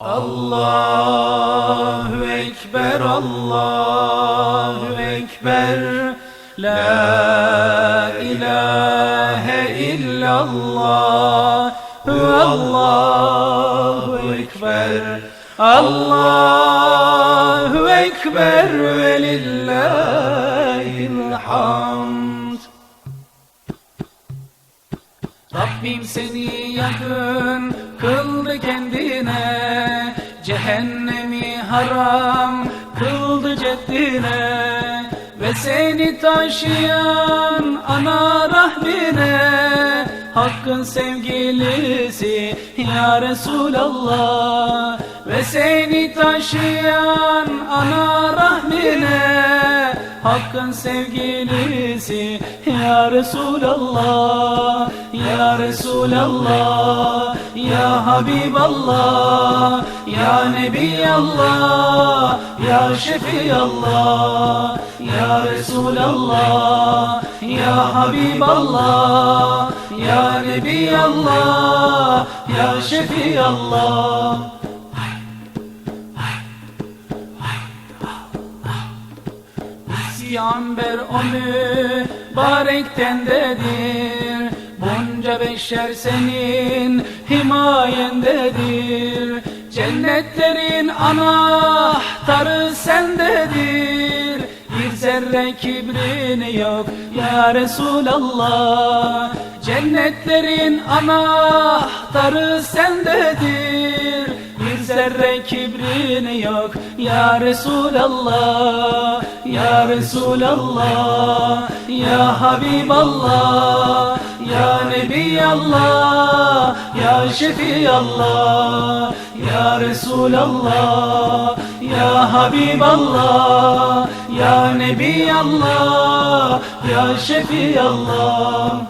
Allahu Ekber, Allahu Ekber, La ilahe illallah, Allahu Ekber, Allahu Ekber. Ve lillahil hamd. Rabbim seni yakın kıldı kendine Cehennemi haram. Kıldı ceddine Ve seni taşıyan ana rahmine Hakkın sevgilisi ya Resulallah Ve seni taşıyan ana rahmine Hakkın sevgilisi ya Resulallah Ya Resulallah Ya Habiballah Ya Nebiyallah Ya Şefiyallah Ya Resulallah Ya Habiballah Ya Nebiyallah Ya Şefiyallah Siyanber o mübarektendedir Bunca beşer senin himayendedir. Cennetlerin anahtarı sendedir. Bir zerre kibrin yok ya Resulallah. Cennetlerin anahtarı sendedir zerre kibrin yok. Ya Resulallah Ya Resulallah Ya Habiballah Ya Nebiyallah Ya Şefiyallah Ya Resulallah Ya Habiballah Ya Nebiyallah Ya Şefiyallah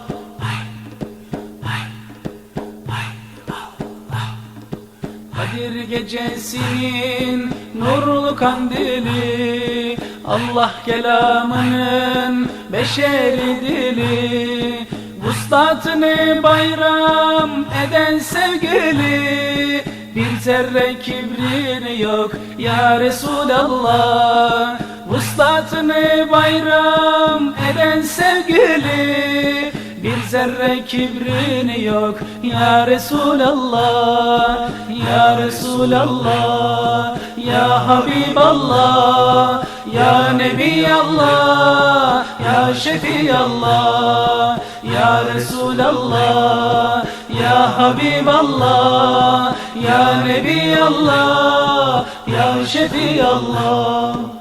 gecesinin nurlu kandili Allah kelamının beşeri dili Vuslatını bayram eden sevgili Bir zerre kibrin yok ya Resulallah. Vuslatını bayram eden sevgili bir zerre kibrin yok. Ya Resulallah Ya Resulallah Ya Habiballah Ya Nebiyallah Ya Şefiyallah Ya Resulallah Ya Habiballah Ya Nebiyallah Ya Şefiyallah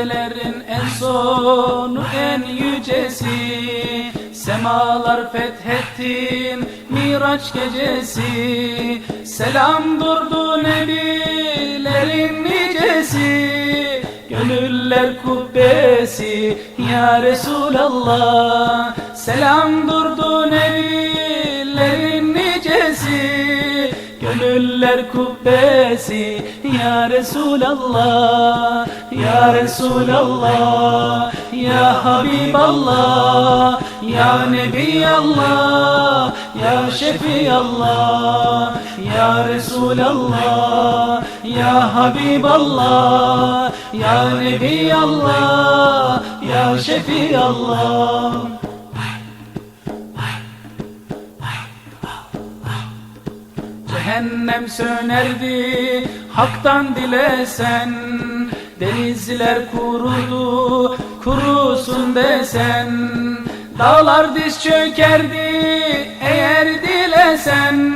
Rütbelerin en sonu en yücesi. Semalar fethettin Miraç gecesi. Selam durdu nebilerin nicesi. Gönüller kubbesi Ya Resulallah. Selam durdu nebilerin Gönüller kubbesi Ya Resulallah Ya Resulallah Ya Habiballah Ya Nebiyallah Ya Şefiyallah Ya Resulallah Ya Habiballah Ya Nebiyallah Ya Şefiyallah Cehennem sönerdi. Haktan dilesen Denizler kurudu kurusun desen Dağlar diz çökerdi. Eğer dilesen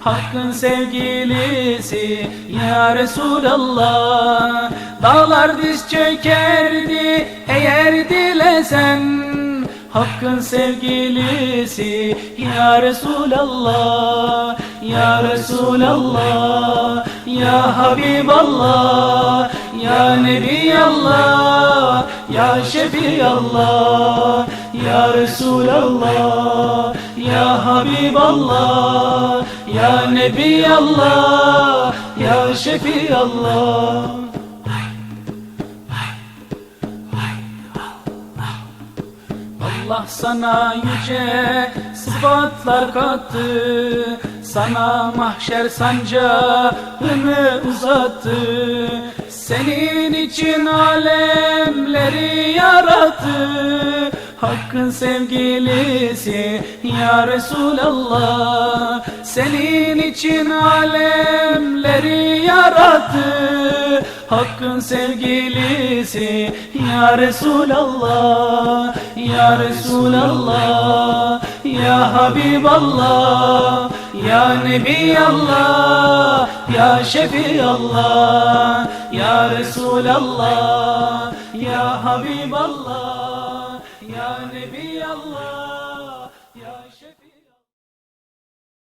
Hakkın sevgilisi ya Resulallah Dağlar diz çökerdi. Eğer dilesen Hakkın sevgilisi ya Resulallah Ya Resulallah Ya Habiballah Ya Nebiyallah Ya Şefiyallah Ya Resulallah Ya Habiballah Ya Nebiyallah Ya Şefiyallah Allah sana yüce sıfatlar kattı Sana mahşer sancağını uzattı. Senin için alemleri yarattı. Hakkın sevgilisi ya Resulallah. Senin için alemleri yarattı. Hakkın sevgilisi ya Resulallah. Ya Resulallah Ya Habiballah Ya Nebiyallah Ya Şefiallah Ya Resulallah Ya Habiballah Ya Nebiyallah